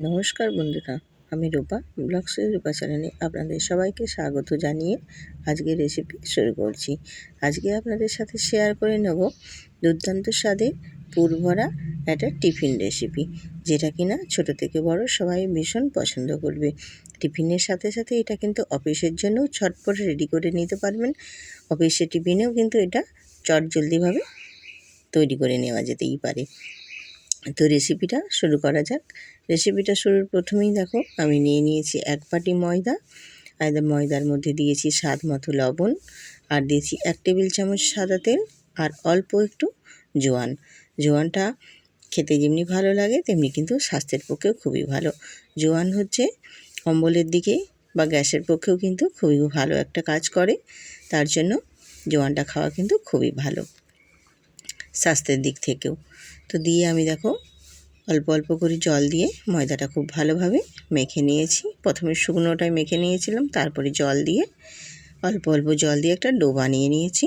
নমস্কার বন্ধুরা, আমি রূপা, ব্লগসের রূপা চ্যানেলে আপনাদের সবাইকে স্বাগত জানিয়ে আজকে রেসিপি শুরু করছি। আজকে আপনাদের সাথে শেয়ার করে নেব দুর্দান্ত স্বাদের পুরভরা একটা টিফিন রেসিপি যেটা কিনা ছোট থেকে বড় সবাই ভীষণ পছন্দ করবে। টিফিনের সাথে সাথে এটা কিন্তু অফিসের জন্যও ছটপট রেডি করে নিতে পারবেন। অফিসের টিফিনেও কিন্তু এটা চট জলদিভাবে তৈরি করে নেওয়া যেতেই পারে। তো রেসিপিটা শুরু করা যাক। রেসিপিটা শুরুর প্রথমেই দেখো, আমি নিয়ে নিয়েছি এক বাটি ময়দা, আর ময়দার মধ্যে দিয়েছি স্বাদ মতো লবণ, আর দিয়েছি এক টেবিল চামচ সাদা তেল, আর অল্প একটু জোয়ান। জোয়ানটা খেতে যেমনি ভালো লাগে, তেমনি কিন্তু স্বাস্থ্যের পক্ষেও খুবই ভালো। জোয়ান হচ্ছে অম্বলের দিকে বা গ্যাসের পক্ষেও কিন্তু খুবই ভালো একটা কাজ করে, তার জন্য জোয়ানটা খাওয়া কিন্তু খুবই ভালো স্বাস্থ্যের দিক থেকেও। তো দিয়ে আমি দেখো অল্প অল্প করে জল দিয়ে ময়দাটা খুব ভালোভাবে মেখে নিয়েছি। প্রথমে শুকনোটায় মেখে নিয়েছিলাম, তারপরে জল দিয়ে অল্প অল্প জল দিয়ে একটা ডো বানিয়ে নিয়েছি।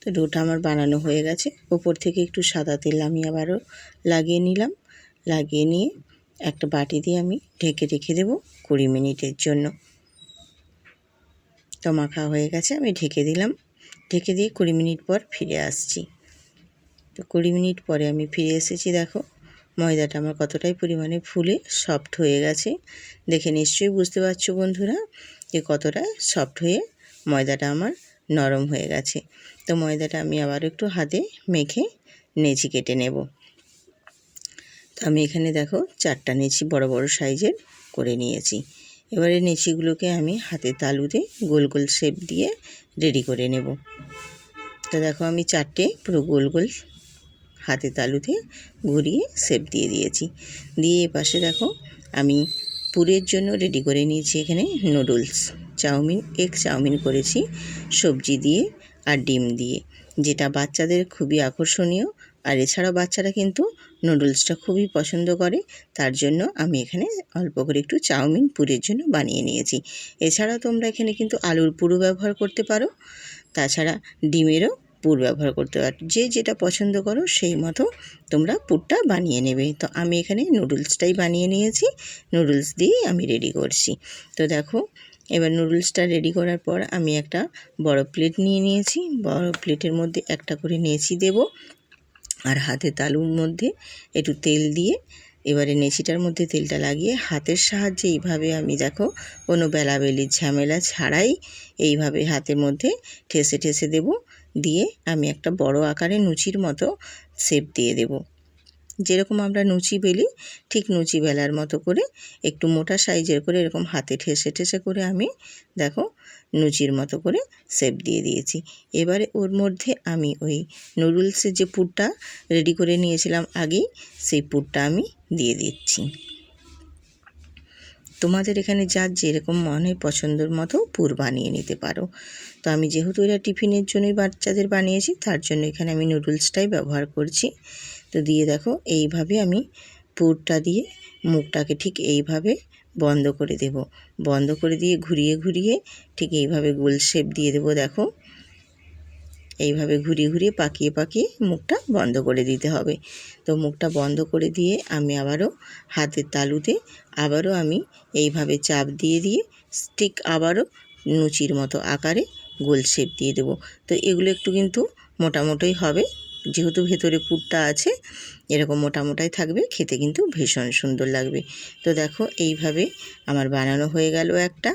তো ডোটা আমার বানানো হয়ে গেছে। ওপর থেকে একটু সাদা তেল আমি আবারও লাগিয়ে নিলাম। লাগিয়ে নিয়ে একটা বাটি দিয়ে আমি ঢেকে রেখে দেবো কুড়ি মিনিটের জন্য। তো মাখা হয়ে গেছে, আমি ঢেকে দিলাম। ঢেকে দিয়ে কুড়ি মিনিট পর ফিরে আসছি। তো কুড়ি মিনিট পরে আমি ফিরে এসেছি, দেখো। ময়দাটা আমার কতটাই পরিমাণে ফুলে সফট হয়ে গেছে। দেখে নিশ্চয়ই বুঝতে পারছ বন্ধুরা যে কতটা সফট হয়ে ময়দাটা আমার নরম হয়ে গেছে। তো ময়দাটা আমি আবার একটু হাতে মেখে নেচি কেটে নেব। তো আমি এখানে দেখো চারটা নেচি বড় বড় সাইজের করে নিয়েছি। এবারে নেচিগুলোকে আমি হাতে তালুতে গোল গোল শেপ দিয়ে রেডি করে নেব। তো দেখো আমি চারটে পুরো গোল গোল হাতে তালুতে ঘুরিয়ে সেপ দিয়ে দিয়েছি। দিয়ে এপাশে দেখো আমি পুরের জন্য রেডি করে নিয়েছি এখানে নুডলস চাউমিন এগ চাউমিন করেছি, সবজি দিয়ে আর ডিম দিয়ে। যেটা বাচ্চাদের খুবই আকর্ষণীয়। আর এছাড়াও বাচ্চারা কিন্তু নুডলসটা খুবই পছন্দ করে। তার জন্য আমি এখানে অল্প করে একটু চাউমিন পুরের জন্য বানিয়ে নিয়েছি। এছাড়াও তোমরা এখানে কিন্তু আলুর পুরো ব্যবহার করতে পারো। তাছাড়া ডিমেরও পুর ব্যবহার করতে পারো, যে যেটা পছন্দ করো সেই মতো তোমরা পুরটা বানিয়ে নেবে। তো আমি এখানে নুডলসটাই বানিয়ে নিয়েছি, নুডলস দিয়েই আমি রেডি করছি। তো দেখো, এবার নুডলসটা রেডি করার পর আমি একটা বড় প্লেট নিয়ে নিয়েছি। বড় প্লেটের মধ্যে একটা করে নেচি দেব আর হাতে তালুর মধ্যে একটু তেল দিয়ে, এবারে নেচিটার মধ্যে তেলটা লাগিয়ে হাতের সাহায্যে এইভাবে আমি দেখো কোনো বেলাবেলির ঝামেলা ছাড়াই এইভাবে হাতের মধ্যে ঠেসে ঠেসে দেব। দিয়ে আমি একটা বড় আকারে লুচির মতো শেপ দিয়ে দেব। যেরকম আমরা লুচি বেলি, ঠিক লুচি বেলার মতো করে একটু মোটা সাইজের করে এরকম হাতে ঠেসে ঠেসে করে আমি দেখো লুচির মতো করে শেপ দিয়ে দিয়েছি। এবারে ওর মধ্যে আমি ওই নুডলসের যে পুরটা রেডি করে নিয়েছিলাম আগেই, সেই পুরটা আমি দিয়ে দিচ্ছি। তোমাদের এখানে যার যেরকম মনে পছন্দের মতো পুর বানিয়ে নিতে পারো। তো আমি যেহেতু এটা টিফিনের জন্যই বাচ্চাদের বানিয়েছি, তার জন্য এখানে আমি নুডলসটাই ব্যবহার করছি। তো দিয়ে দেখো, এইভাবে আমি পুরটা দিয়ে মুখটাকে ঠিক এইভাবে বন্ধ করে দেব। বন্ধ করে দিয়ে ঘুরিয়ে ঘুরিয়ে ঠিক এইভাবে গোল শেপ দিয়ে দেবো, দেখো। এইভাবে ঘুরিয়ে ঘুরিয়ে পাকিয়ে পাকিয়ে মুখটা বন্ধ করে দিতে হবে। তো মুখটা বন্ধ করে দিয়ে আমি আবারও হাতের তালুতে আবারও আমি এইভাবে চাপ দিয়ে দিয়ে স্টিক আবারও লুচির মতো আকারে গোল শেপ দিয়ে দেবো। তো এগুলো একটু কিন্তু মোটামোটাই হবে। যেহেতু ভেতরে পুরটা আছে, এরকম মোটামোটাই থাকবে, খেতে কিন্তু ভীষণ সুন্দর লাগবে। তো দেখো এইভাবে আমার বানানো হয়ে গেল একটা।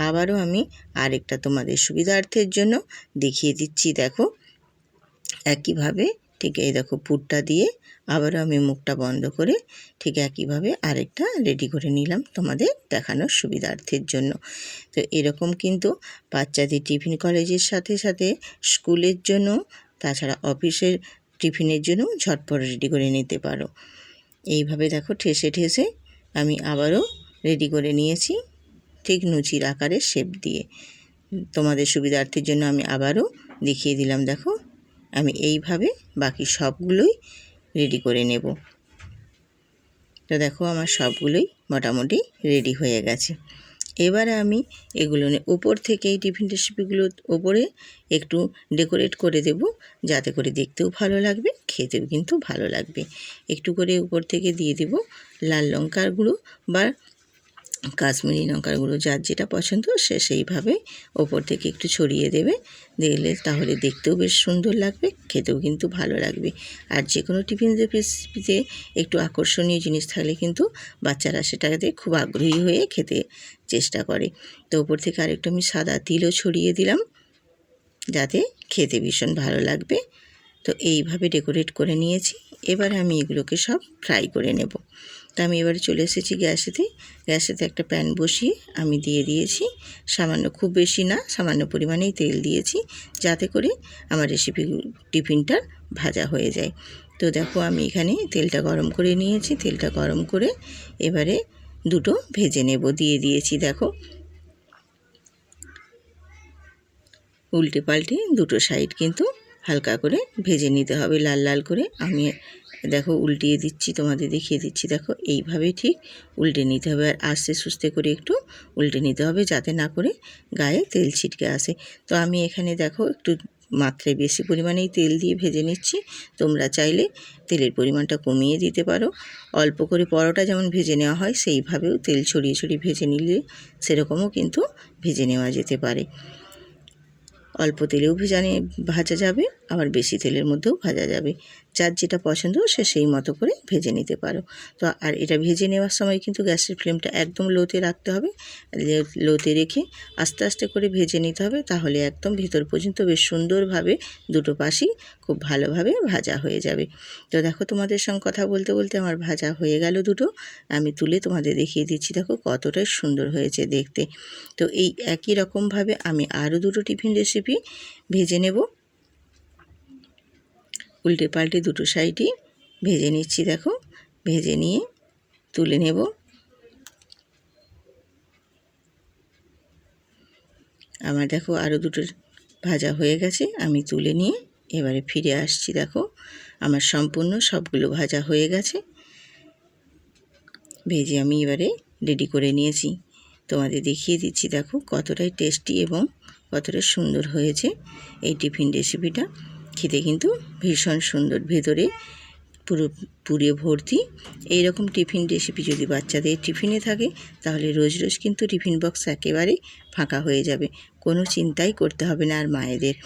আবারও আমি আরেকটা তোমাদের সুবিধার্থের জন্য দেখিয়ে দিচ্ছি, দেখো। একইভাবে ঠিক এই দেখো পুরটা দিয়ে আবারও আমি মুখটা বন্ধ করে ঠিক একইভাবে আরেকটা রেডি করে নিলাম তোমাদের দেখানোর সুবিধার্থের জন্য। তো এরকম কিন্তু বাচ্চাদের টিফিন কলেজের সাথে সাথে স্কুলের জন্য, তাছাড়া অফিসের টিফিনের জন্য ঝটপট রেডি করে নিতে পারো। এইভাবে দেখো ঠেসে ঠেসে আমি আবারও রেডি করে নিয়েছি। ঠিক নুচির আকারের শেপ দিয়ে। তোমাদের সুবিধার্থের জন্য আমি আবারও দেখিয়ে দিলাম, দেখো। আমি এইভাবে বাকি সবগুলোই রেডি করে নেব। তো দেখো, আমার সবগুলোই মোটামুটি রেডি হয়ে গেছে। এবারে আমি এগুলো ওপর থেকে এই টিফিন রেসিপিগুলোর ওপরে একটু ডেকোরেট করে দেব, যাতে করে দেখতেও ভালো লাগবে, খেতেও কিন্তু ভালো লাগবে। একটু করে উপর থেকে দিয়ে দেব লাল লঙ্কার গুঁড়ো বা কাশ্মীরি লঙ্কার গুঁড়ো যার যেটা পছন্দ সে সেইভাবে ওপর থেকে একটু ছড়িয়ে দেবে। দিলে তাহলে দেখতেও বেশ সুন্দর লাগবে, খেতেও কিন্তু ভালো লাগবে। আর যে কোনো টিফিন রেসিপিতে একটু আকর্ষণীয় জিনিস থাকলে কিন্তু বাচ্চারা সেটাতে খুব আগ্রহী হয়ে খেতে চেষ্টা করে। তো ওপর থেকে আরেকটু আমি সাদা তিলও ছড়িয়ে দিলাম, যাতে খেতে ভীষণ ভালো লাগবে। তো এইভাবে ডেকোরেট করে নিয়েছি, এবার আমি এগুলোকে সব ফ্রাই করে নেব। তো আমি এবারে চলে এসেছি গ্যাসেতে। গ্যাসেতে একটা প্যান বসিয়ে আমি দিয়ে দিয়েছি। সামান্য খুব বেশি না, সামান্য পরিমাণেই তেল দিয়েছি যাতে করে আমার রেসিপি টিফিনটা ভাজা হয়ে যায়। তো দেখো আমি এখানে তেলটা গরম করে নিয়েছি। তেলটা গরম করে এবারে দুটো ভেজে নেব, দিয়ে দিয়েছি দেখো। উল্টে পাল্টে দুটো সাইড কিন্তু হালকা করে ভেজে নিতে হবে, লাল লাল করে। আমি দেখো উল্টিয়ে দিচ্ছি, তোমাদের দেখিয়ে দিচ্ছি। দেখো এইভাবে ঠিক উল্টে নিতে হবে আর আস্তে সুস্তে করে একটু উল্টে নিতে হবে যাতে না করে গায়ে তেল ছিটকে আসে। তো আমি এখানে দেখো একটু মাত্রায় বেশি পরিমাণেই তেল দিয়ে ভেজে নিচ্ছি। তোমরা চাইলে তেলের পরিমাণটা কমিয়ে দিতে পারো। অল্প করে পরোটা যেমন ভেজে নেওয়া হয়, সেইভাবেও তেল ছড়িয়ে ছড়িয়ে ভেজে নিলে সেরকমও কিন্তু ভেজে নেওয়া যেতে পারে। অল্প তেলেও ভেজানে ভাজা যাবে, আবার বেশি তেলের মধ্যেও ভাজা যাবে। যার যেটা পছন্দ সে সেই মতো করে ভেজে নিতে পারো। তো আর এটা ভেজে নেওয়ার সময় কিন্তু গ্যাসের ফ্লেমটা একদম লোতে রাখতে হবে। লোতে রেখে আস্তে আস্তে করে ভেজে নিতে হবে তাহলে একদম ভেতর পর্যন্ত বেশ সুন্দরভাবে দুটো পাশই খুব ভালোভাবে ভাজা হয়ে যাবে। তো দেখো তোমাদের সঙ্গে কথা বলতে বলতে আমার ভাজা হয়ে গেল দুটো। আমি তুলে তোমাদের দেখিয়ে দিচ্ছি, দেখো কতটাই সুন্দর হয়েছে দেখতে। তো এই একই রকমভাবে আমি আরও দুটো টিফিন রেসিপি ভেজে নেব। উল্টে পাল্টে দুটো সাইডই ভেজে নিচ্ছি, দেখো। ভেজে নিয়ে তুলে নেব। আমার দেখো আরও দুটো ভাজা হয়ে গেছে, আমি তুলে নিয়ে এবারে ফিরে আসছি, দেখো। আমার সম্পূর্ণ সবগুলো ভাজা হয়ে গেছে। ভেজে আমি এবারে রেডি করে নিয়েছি। তোমাদের দেখিয়ে দিচ্ছি, দেখো কতটাই টেস্টি এবং কতটা সুন্দর হয়েছে এই টিফিন রেসিপিটা। খেতে কিন্তু ভীষণ সুন্দর। ভেতরে পুরো পুরে ভর্তি। এই রকম টিফিন রেসিপি যদি বাচ্চাদের টিফিনে থাকে, তাহলে রোজ রোজ কিন্তু টিফিন বক্স একেবারে ফাঁকা হয়ে যাবে। কোনো চিন্তাই করতে হবে না আর মায়েদের।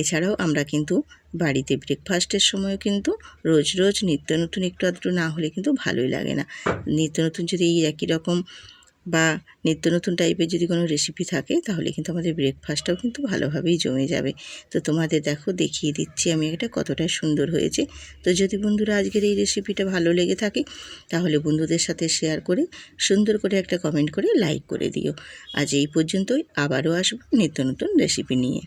এছাড়াও আমরা কিন্তু বাড়িতে ব্রেকফাস্টের সময়ও কিন্তু রোজ রোজ নিত্য নতুন একটু আধটু না হলে কিন্তু ভালোই লাগে না। নিত্য নতুন যদি এই একই রকম বা নিত্য নতুন টাইপের যদি কোনো রেসিপি থাকে, তাহলে কিন্তু আমাদের ব্রেকফাস্টটাও কিন্তু ভালোভাবেই জমে যাবে। তো তোমাদের দেখো, দেখিয়ে দিচ্ছি আমি এটা কতটা সুন্দর হয়েছে। তো যদি বন্ধুরা আজকের এই রেসিপিটা ভালো লেগে থাকে, তাহলে বন্ধুদের সাথে শেয়ার করে, সুন্দর করে একটা কমেন্ট করে লাইক করে দিও। আজ এই পর্যন্তই, আবারও আসব নিত্য নতুন রেসিপি নিয়ে।